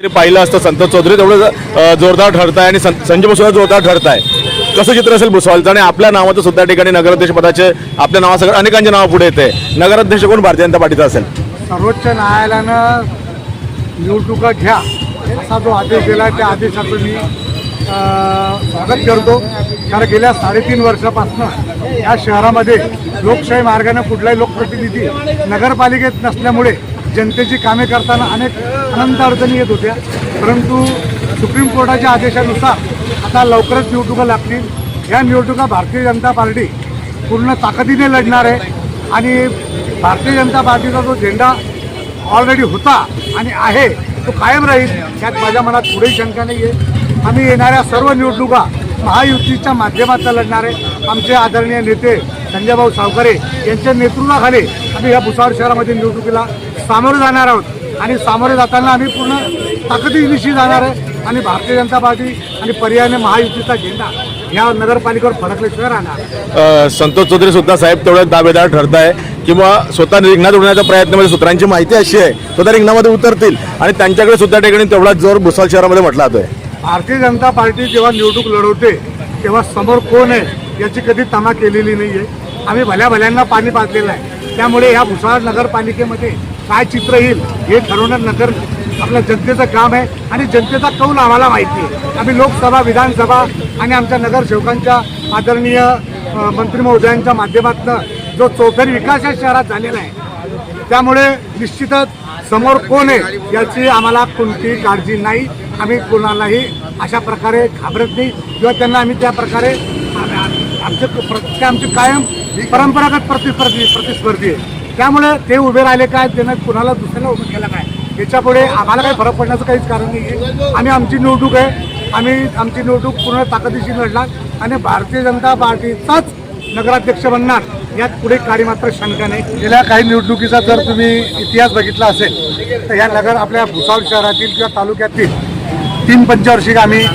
तरी पाहिलं असतं संत चौधरी. तेवढं जोरदार जोरदार ठरताय आणि सं- संजय सुद्धा जोरदार ठरताय. कसं चित्र असेल भुसावळचं आणि आपल्या नावाचं सुद्धा ठिकाणी नगराध्यक्ष पदाचे आपल्या नावासकट अनेकांचे नाव पुढे येते नगराध्यक्ष कोण? भारतीय जनता पार्टीचा असेल. सर्वोच्च न्यायालयानं निवडणुका घ्या. असा जो आदेश दिला त्या आदेशाचं मी स्वागत करतो. कारण गेल्या साडेतीन वर्षापासून या शहरामध्ये लोकशाही मार्गाने कुठलाही लोकप्रतिनिधी नगरपालिकेत नसल्यामुळे जनतेची कामे करताना अनेक अनंत अडचणी येत होत्या. परंतु सुप्रीम कोर्टाच्या आदेशानुसार आता लवकरच निवडणुका लागतील. या निवडणुका भारतीय जनता पार्टी पूर्ण ताकदीने लढणार आहे. आणि भारतीय जनता पार्टीचा जो झेंडा ऑलरेडी होता आणि आहे तो कायम राहील यात माझ्या मनात पुढेही शंका नाही आहे आम्ही येणाऱ्या सर्व निवडणुका महायुतीच्या माध्यमातून लढणार आहे. आमचे आदरणीय नेते संजयभाऊ सावकारे यांच्या नेतृत्वाखाली आम्ही या भुसावळ शहरामध्ये निवडणुकीला सामोरे जाणार आहोत. आणि सामोरे जाताना आम्ही पूर्ण ताकदीनिशी जाणार आहे. आणि भारतीय जनता पार्टी आणि पर्यायाने महायुतीचा झेंडा या नगरपालिकेवर फडकल्याशिवाय राहणार संतोष चौधरी सुद्धा साहेब तेवढं दावेदार ठरताय किंवा स्वतः रिंगणात उडण्याच्या प्रयत्नामध्ये सूत्रांची माहिती अशी आहे स्वतः रिंगणामध्ये उतरतील आणि त्यांच्याकडे सुद्धा ठिकाणी तेवढा जोर भुसावळ शहरामध्ये म्हटला जातोय. भारतीय जनता पार्टी जेव्हा निवडणूक लढवते तेव्हा समोर कोण आहे याची कधी तमा केलेली नाही आहे आम्ही भल्या भल्यांना पाणी पाजलेलं आहे. त्यामुळे ह्या भुसावळ नगरपालिकेमध्ये काय चित्र येईल हे ठरवणं नगर आपल्या जनतेचं काम आहे आणि जनतेचा कौल आम्हाला माहिती आहे. आम्ही लोकसभा विधानसभा आणि आमच्या नगरसेवकांच्या आदरणीय मंत्री महोदयांच्या माध्यमातून जो चौधरी विकास या शहरात झालेला आहे त्यामुळे निश्चितच समोर कोण आहे याची आम्हाला कोणतीही काळजी नाही. आम्ही कोणालाही अशा प्रकारे घाबरत नाही किंवा त्यांना आम्ही त्या प्रकारे आमचे प्र- कायम परंपरागत प्रतिस्पर्धी प्रतिस्पर्धी आहे. त्यामुळे ते उभे राहिले काय त्यांना कुणाला दुसऱ्याला उभं केलं काय? याच्यापुढे आम्हाला काही फरक पडण्याचं काहीच कारण नाही आहे आम्ही आमची निवडणूक आहे. आम्ही आमची निवडणूक पूर्ण ताकदीशी लढणार आणि भारतीय जनता पार्टीचाच नगराध्यक्ष बनणार यात पुढे काही मात्र शंका नाही. गेल्या काही निवडणुकीचा जर तुम्ही इतिहास बघितला असेल तर या नगर आपल्या भुसावळ शहरातील किंवा तालुक्यातील तीन पंचवर्षिक आम्ही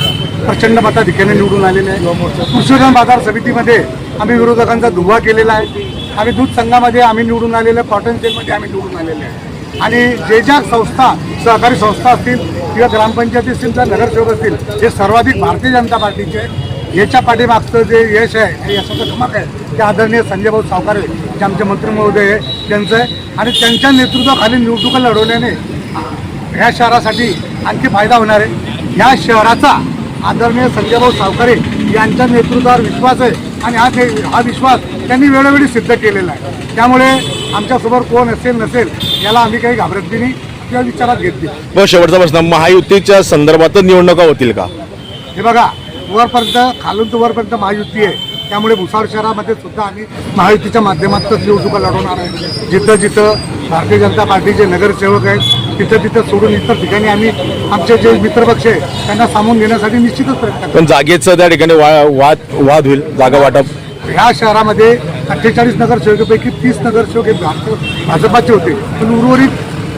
प्रचंड मताधिक्याने निवडून आलेले आहे. कृषीधन बाजार समितीमध्ये आम्ही विरोधकांचा धुवा केलेला आहे. आम्ही दूध संघामध्ये आम्ही निवडून आलेले आहे. कॉटन सेलमध्ये आम्ही निवडून आलेले आहे. आणि जे ज्या संस्था सहकारी संस्था असतील किंवा ग्रामपंचायती असतील किंवा नगरसेवक असतील हे सर्वाधिक भारतीय जनता पार्टीचे आहे. याच्या पाठीमागचं जे यश आहे हे यशाचं धमक आहे ते आदरणीय संजयभाऊ सावकारे जे आमचे मंत्री महोदय आहे त्यांचं आहे. आणि त्यांच्या नेतृत्वाखाली निवडणुका लढवल्याने ह्या शहरासाठी आणखी फायदा होणार आहे. ह्या शहराचा आदरणीय संजयभाऊ सावकारे यांच्या नेतृत्वावर विश्वास आहे आणि हा हा विश्वास त्यांनी वेळोवेळी सिद्ध केलेला आहे. त्यामुळे आमच्यासमोर कोण असेल नसेल याला आम्ही काही घाबरत नाही किंवा विचारात घेत बी नाही. मग शेवटचा प्रश्न. महायुतीच्या संदर्भात निवडणुका होतील का? हे बघा वरपर्यंत खालून तर वरपर्यंत महायुती आहे. त्यामुळे भुसावळ शहरामध्ये सुद्धा आम्ही महायुतीच्या माध्यमातून निवडणुका लढवणार आहे. जिथं जिथं भारतीय जनता पार्टीचे नगरसेवक आहेत तिथं तिथं सोडून इतर ठिकाणी आम्ही आमचे जे मित्रपक्ष आहे त्यांना सामावून घेण्यासाठी निश्चितच प्रयत्न पण जागेचं त्या ठिकाणी वा- वाद वाद होईल जागा वाटप? ह्या शहरामध्ये अठ्ठेचाळीस नगरसेवकापैकी तीस नगरसेवक हे भाजप भाजपाचे होते. पण उर्वरित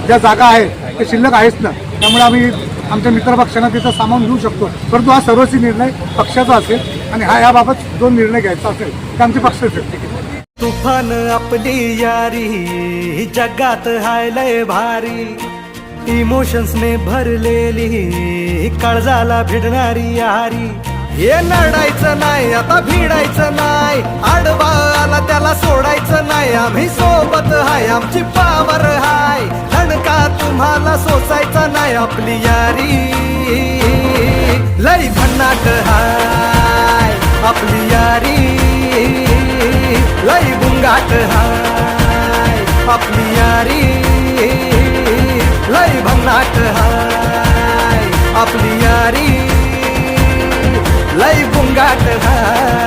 ज्या जागा आहेत ते शिल्लक आहेच ना. त्यामुळे आम्ही आमच्या मित्रपक्षांना तिथं सामावून घेऊ शकतो. परंतु हा सर्वस्वी निर्णय पक्षाचा असेल आणि हा याबाबत जो निर्णय घ्यायचा असेल ते आमचे पक्षाचे आहेत. तुफान आपली यारी जगात हाय लय भारी. इमोशन्सने भरलेली काळजाला भिडणारी आरी हे लढायचं नाही आता भिडायचं नाही. आडवा आला त्याला सोडायचं नाही. आम्ही सोबत हाय आमची पावर हाय. दणका तुम्हाला सोसायचा नाही आपली यारी. लई भन्नाट हाय आपली यारी. முருகா